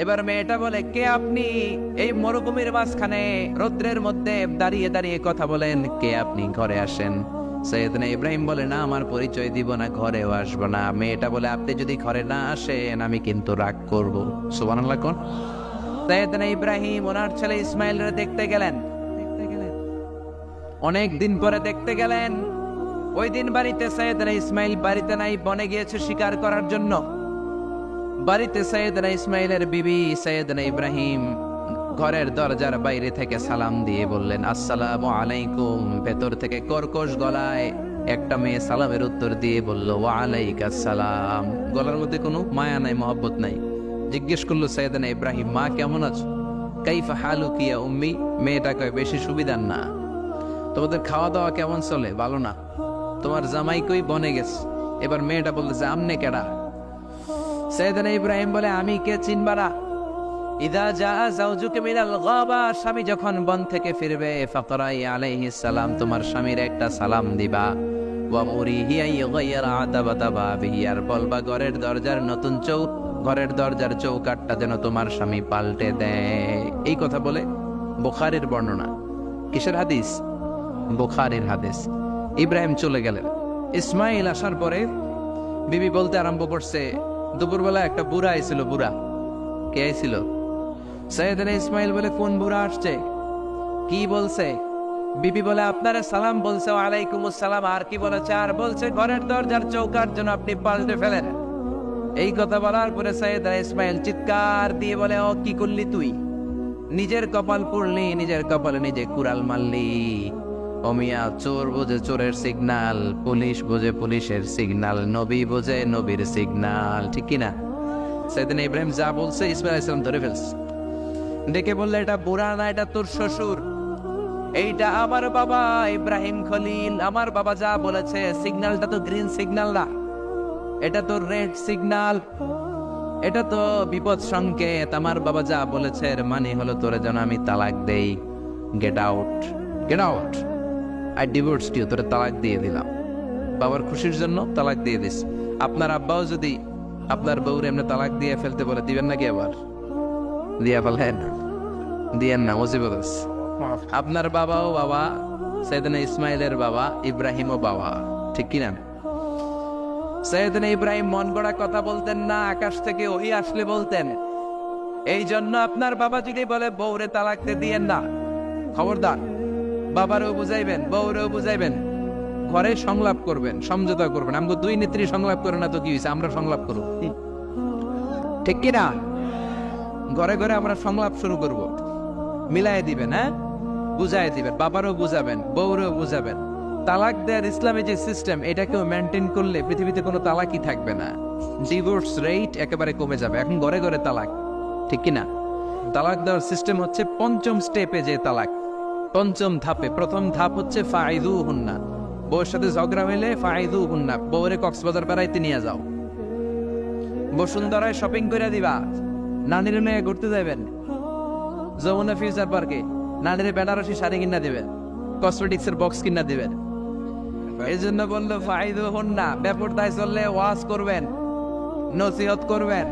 এবার মেয়েটা বলে, কে আপনি? এই মরুভূমির মাঝখানে রৌদ্রের মধ্যে দাঁড়িয়ে দাঁড়িয়ে কথা বলেন, কে আপনি? ঘরে আসেন। সৈয়দনা ইব্রাহিম বলে, না, আমার পরিচয় দিব না, ঘরেও আসব না। মেয়েটা বলে, আপনি যদি ঘরে না আসেন, আমি কিন্তু রাগ করব। সুবহানাল্লাহ কোন? সৈয়দনা ইব্রাহিম, ওনার ছেলে ইসমাইলরে দেখতে গেলেন। অনেক দিন পরে দেখতে গেলেন। ওই দিন বাড়িতে সৈয়দনা ইসমাইল বাড়িতে নাই, বনে গিয়েছে শিকার করার জন্য। বাড়িতে সৈয়দনা ইসমাইলের বিবি সৈয়দনা ইব্রাহিম ঘরের দরজার বাইরে থেকে সালাম দিয়ে বললেন, আসসালামু আলাইকুম। ভেতর থেকে কর্কশ গলায় একটা মেয়ে সালামের উত্তর দিয়ে বলল ওয়ালাইকা সালাম। গলার মধ্যে কোনো মায়া নাই, মহব্বত নাই। জিজ্ঞেস করল সৈয়দনা ইব্রাহিম, মা কেমন আছো? কাইফা হালু কিয়া উম্মি? মেয়েটা কয়, বেশি সুবিধার না। তোমাদের খাওয়া দাওয়া কেমন চলে? ভালো না। তোমার জামাই কই? বনে গেছে। এবার মেয়েটা বলতেছে আমনে কেডা? সৈয়দনা ইব্রাহিম বলে, আমি কে চিনবারা ইদা যা জাউজুকে মিনাল গাবা স্বামী যখন বন থেকে ফিরবে ফাকরাই আলাইহিস সালাম, তোমার স্বামীর একটা সালাম দিবা। ওয়া মুরিহি আই গায়রা আতাবাতা বাবিহি আর বলবা, ঘরের দরজার নতুন চৌ, ঘরের দরজার চৌকাটটা যেন তোমার স্বামী পাল্টে দেয়। এই কথা বলে বুখারীর বর্ণনা। কিসের হাদিস? বুখারীর হাদিস। ইব্রাহিম চলে গেলেন। ইসমাইল আসার পরে বিবি বলতে আরম্ভ করছে দুপুরবেলা একটা বুড়া আইছিল, বুড়া। কে আইছিল? সৈয়দনা ইসমাইল বলে, কোন বুড়া আসছে? কি বলছে? বিবি বলে, আপনারা সালাম বলছে, ওয়ালাইকুম আসসালাম। আর কি বলেছে? আর বলছে, ঘরের দরজার চৌকার জন্য আপনি পাল্টে ফেলেন। এই কথা বলার পরে সৈয়দনা ইসমাইল চিৎকার দিয়ে বলে, ও, কি করলি তুই? নিজের কপাল পুড়লি নিজের কপালে নিজে কুড়াল মারলি। অমিয়া চোর বোঝে চোরের সিগনাল পুলিশ বোঝে পুলিশের সিগনাল নবী বোঝে নবীর সিগনাল ঠিক কি না সেদিন ইব্রাহিম যা বলছে, ইসমাইল ইসলাম ধরে ফেলছে। ডেকে বললে, এটা বুড়া না, এটা তোর শ্বশুর। এইটা আমার বাবা, ইব্রাহিম খলিল। আমার বাবা যা বলেছে সিগন্যালটা তো গ্রিন সিগনাল না। এটা তো রেড সিগনাল এটা তো বিপদ সংকেত। আমার বাবা যা বলেছে, এর মানে হলো তোরে যেন আমি তালাক দেই। Get out get out I divorce you তোরে তালাক দিয়ে দিলাম। বাবার খুশির জন্য তালাক দিয়ে দিস। আপনার আব্বাও যদি আপনার বউরে এমনি তালাক দিয়ে ফেলতে বলে দিবেন নাকি আবার? দিয়া ফেলেন। দিয়েন না মুজিবত। আপনার বাবাও বাবা সৈয়দনা ইসমাইলের বাবা ইব্রাহিমও বাবা। ঠিক কি না সৈয়দনা ইব্রাহিম মন গড়া কথা বলতেন না আকাশ থেকে ওই আসলে বলতেন। এই জন্য আপনার বাবা যদি বলে বউরে তালাকতে দিয়েন না। খবরদার। বাবারও বুঝাইবেন, বউরেও বুঝাইবেন, ঘরে সংলাপ করবেন, সমঝোতা করবেন। আমাকে দুই নেত্রী সংলাপ করে না তো কি হয়েছে আমরা সংলাপ করব। ঠিক কি না? ঘরে ঘরে আমরা সংলাপ শুরু করব। মিলাই দিবেন হ্যাঁ? বুঝাই দিবেন, বাবারও বুঝাবেন, বউরেও বুঝাবেন। তালাক দেওয়ার ইসলামী যে সিস্টেম এটাকেও মেনটেন করলে পৃথিবীতে কোনো তালাকই থাকবে না। ডিভোর্স রেট একেবারে কমে যাবে। এখন ঘরে ঘরে তালাক। ঠিক কি না? তালাক দেওয়ার সিস্টেম হচ্ছে পঞ্চম স্টেপে যে তালাক। পঞ্চম ধাপে, প্রথম ধাপ হচ্ছে ফাইদু হুন্না বউর সাথে ঝগড়া হইলে ফাইদু হুন্না বউরে কক্সবাজার বেড়াইতে নিয়ে যাও। বসুন্ধরায় শপিং করে দিবা। নানির মেয়ে ঘুরতে যাবেন যমুনা ফিউচার পার্কে নানির বেনারসি শাড়ি কিনা দিবেন। কসমেটিক্স এর বক্স কিনা দিবেন। এই জন্য বলল ফাইদু হুন্না না ব্যাপারটায় চললে ওয়াজ করবেন, নসিহত করবেন।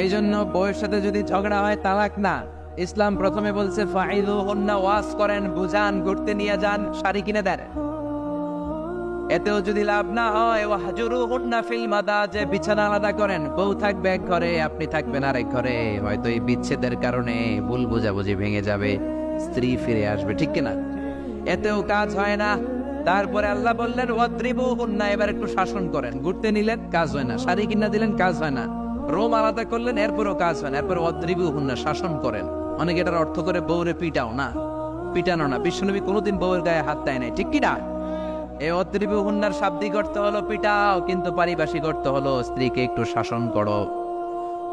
এই জন্য বউয়ের সাথে যদি ঝগড়া হয়, তালাক না। ইসলাম প্রথমে বলছে ফাইদু হন না ওয়াজ করেন, বুঝান, ঘুরতে নিয়ে যান, শাড়ি কিনে দেন। এতেও যদি লাভ না হয় ও হাজুরু হুন্না ফিল মাদা যে বিছানা আলাদা করেন। বউ থাকবে এক ঘরে, আপনি থাকবেন আরেক ঘরে। হয়তো এই বিচ্ছেদের কারণে ভুল বোঝাবুঝি ভেঙে যাবে, স্ত্রী ফিরে আসবে, ঠিক কিনা? এতেও কাজ হয় না। তারপরে আল্লাহ বললেন ওয়াদ্রিবু হুন্না এবার একটু শাসন করেন। ঘুরতে নিলেন, কাজ হয় না। শাড়ি কিনা দিলেন, কাজ হয় না। রোম আলাদা করলেন, এরপরও কাজ হয় না। এরপর ওয়াদ্রিবু হুন্না শাসন করেন। অনেকে এটার অর্থ করে বউরে পিটাও না। পিটানো না। বিশ্বনবী কোনোদিন বউয়ের গায়ে হাত দেয় নাই। ঠিক কিনা এই অদ্রিবু হুন্নার শাব্দিক অর্থ হলো পিটাও কিন্তু পারিভাষিক অর্থ হলো স্ত্রীকে একটু শাসন করো।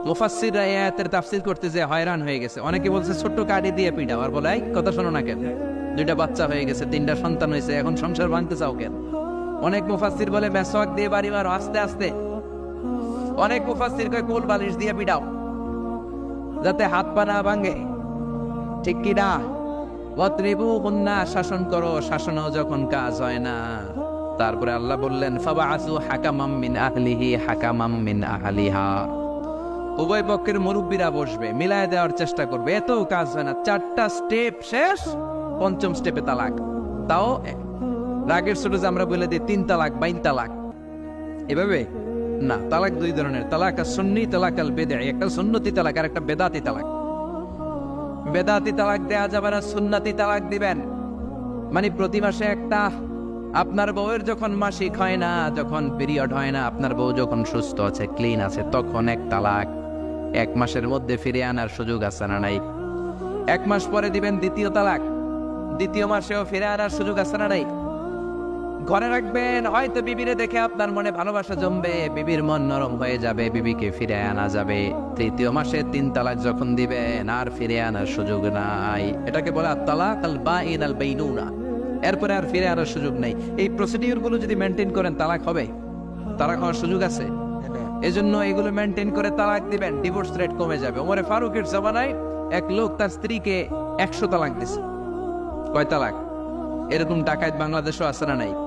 মুফাসসিররা এই আয়াতের তাফসীর করতে যে হয়রান হয়ে গেছে। অনেকে বলছে ছোট্ট কাঠি দিয়ে পিটাও। আর বলে "এই, কথা শোনো না কেন? দুইটা বাচ্চা হয়ে গেছে তিনটা সন্তান হয়েছে এখন সংসার ভাঙতে চাও কেন? অনেক মুফাসসির বলে মেসওয়াক দিয়ে বাড়ি মারো আস্তে আস্তে। অনেক মুফাসসির কয় কোল বালিশ দিয়ে পিটাও। যাতে হাত পা না ভাঙে। ঠিক কি শাসন করো যখন কাজ হয় না। তারপরে আল্লাহ বললেন উভয় পক্ষের মুরব্বীরা বসবে, মিলায় দেওয়ার চেষ্টা করবে। এত কাজ হয় না। চারটা স্টেপ শেষ, পঞ্চম স্টেপে তালাক। তাও রাগের ছোট আমরা বলে দিই, তিন তালাক, বাইন তালাক। এভাবে? না, তালাক দুই ধরনের। তালাক আর সুন্নি তালাক আল বেদে একটা সুন্নতি তালাক আর একটা বেদাতি তালাক। বেদাতি তালাক দেয়া যাবে না, সুন্নাতি তালাক দিবেন। মানে প্রতি মাসে একটা, আপনার বউয়ের যখন মাসিক হয় না, যখন পিরিয়ড হয় না, আপনার বউ যখন সুস্থ আছে ক্লিন আছে, তখন এক তালাক। এক মাসের মধ্যে ফিরে আনার সুযোগ আছে না নাই? এক মাস পরে দিবেন দ্বিতীয় তালাক। দ্বিতীয় মাসেও ফিরে আনার সুযোগ আছে না নাই? ঘরে রাখবেন। হয়তো বিবিরে দেখে আপনার মনে ভালোবাসা জমবে। বিবির মন নরম হয়ে যাবে, বিবিকে ফিরে আনা যাবে। তৃতীয় মাসে তিন তালাক যখন দিবেন, আর ফিরে আনার সুযোগ নাই। এটাকে বলে তালাক আল বাইন আল বাইনুনা এরপরে আর ফিরে আনার সুযোগ নেই। এই প্রসিডিউরগুলো যদি মেনটেন করেন, তালাক হবে? তালাক হওয়ার সুযোগ আছে? এজন্য এগুলো মেনটেন করে তালাক দিবেন ডিভোর্স রেট কমে যাবে। ওমরে ফারুকের জমানায় এক লোক তার স্ত্রীকে একশো তালাক দিছে। কয় তালাক? এরকম ডাকাত বাংলাদেশও আছে না নাই?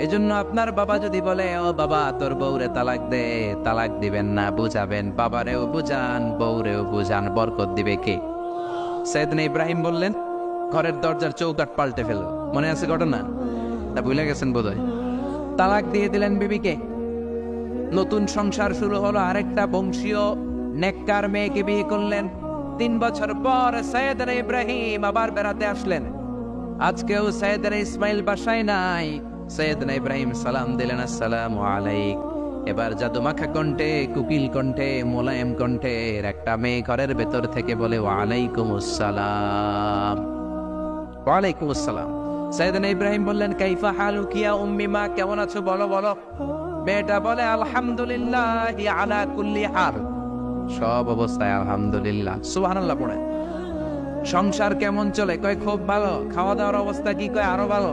এজন্য আপনার বাবা যদি বলে, ও বাবা, তোর বউরে তালাক দে, তালাক দিবেন না, বুঝাবেন। বাবারেও বুঝান, বউরেও বুঝান, বরকত দিবে কে? সৈয়দনা ইব্রাহিম বললেন, ঘরের দরজার চৌকাট পাল্টে ফেল। মনে আছে ঘটনা? তা ভুলে গেছেন বোধহয়? তালাক দিয়ে দিলেন বিবিকে। নতুন সংসার শুরু হলো, আরেকটা বংশীয়, নেককার মেয়েকে বিয়ে করলেন। তিন বছর পর সৈয়দনা ইব্রাহিম আবার বেড়াতে আসলেন। আজকেও সৈয়দনা ইসমাইল বাসায় নাই। সৈয়দনা ইব্রাহিম সালাম দিলেন, আসসালামু আলাইক। এবার জাদুমাখা কণ্ঠে, কুকিল কণ্ঠে, মোলায়েম কণ্ঠের একটা মেয়ে ঘরের ভেতর থেকে বলে ওয়ালাইকুম আসসালাম ওয়ালাইকুম আসসালাম সৈয়দনা ইব্রাহিম বললেন, কাইফা হালু কিয়া উম্মি মা, কেমন আছো বলো বলো? মেয়েটা বলে, আলহামদুলিল্লাহ আলা কুল্লি হাল। সব অবস্থায় আলহামদুলিল্লাহ, সুবহানাল্লাহ সংসার কেমন চলে? কয়, খুব ভালো। খাওয়া দাওয়ার অবস্থা কি? কয়, আরও ভালো।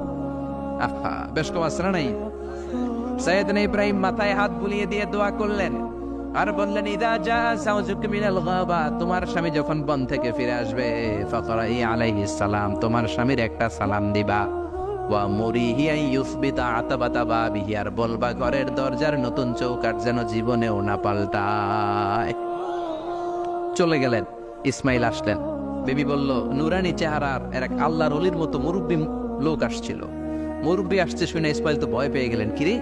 আহা বেশ কম আসছে না নাই। সৈয়দনা ইব্রাহিম মাথায় হাত বুলিয়ে দিয়ে দোয়া করলেন। আর বললেন, ইদা যা সাউজুক মিনাল গাবা তোমার স্বামী যখন বন থেকে ফিরে আসবে, ফাকরাই আলাইহিস সালাম তোমার স্বামীর একটা সালাম দিবা। ওয়া মুরিহি আন ইউসবিতা আতাবাতা বাবিহি আর বলবা, ঘরের দরজার নতুন চৌকাট যেন জীবনেও না পাল্টায়। চলে গেলেন, ইসমাইল আসলেন। বেবি বলল, নুরানি চেহারার এক আল্লাহর অলির মতো মুরব্বী লোক আসছিল। মুরব্বী আসছে শুনে ইসমাইল তো ভয় পেয়ে গেলেন, কিরে?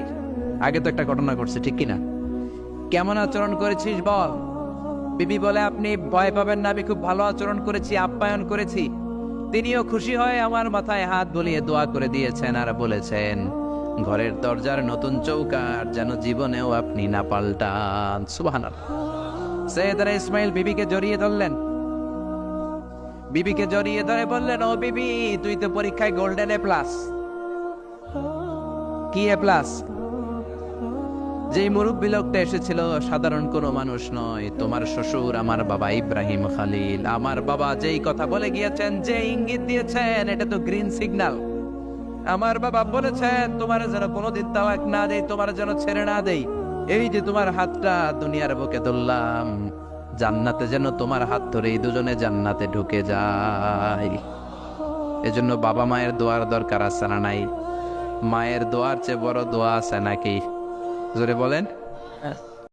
আগে তো একটা ঘটনা ঘটছে, ঠিক কিনা? কেমন আচরণ করেছিস বল? বিবি বলে আপনি ভয় পাবেন না, আমি খুব ভালো আচরণ করেছি, আপ্যায়ন করেছি। তিনিও খুশি হয়ে আমার মাথায় হাত বলিয়ে দোয়া করে দিয়েছেন আর বলেছেন, ঘরের দরজার নতুন চৌকার যেন জীবনেও আপনি না পাল্টান। সুবহানাল্লাহ। সৈয়দরা ইসমাইল বিবিকে জড়িয়ে ধরলেন। বিবিকে জড়িয়ে ধরে বললেন, ও বিবি, তুই তো পরীক্ষায় গোল্ডেন এ প্লাস। কি এ প্লাস? যেই মুরব্বী লোকটা এসেছিল, সাধারণ কোনো মানুষ নয়। তোমার শ্বশুর, আমার বাবা ইব্রাহিম খালিল। আমার বাবা যেই কথা বলে গিয়েছেন যে ইঙ্গিত দিয়েছেন, এটা তো গ্রিন সিগন্যাল আমার বাবা বলেছেন, তোমার যেন কোনোদিন তালাক না দেই, তোমার যেন ছেড়ে না দেই। এই যে তোমার হাতটা, দুনিয়ার বুকে ধরলাম। জান্নাতে যেন তোমার হাত ধরে এই দুজনে জান্নাতে ঢুকে যায়। এজন্য বাবা মায়ের দোয়ার দরকার আছে না নাই? মায়ের দোয়ার চেয়ে বড় দোয়া আছে নাকি? জোরে বলেন।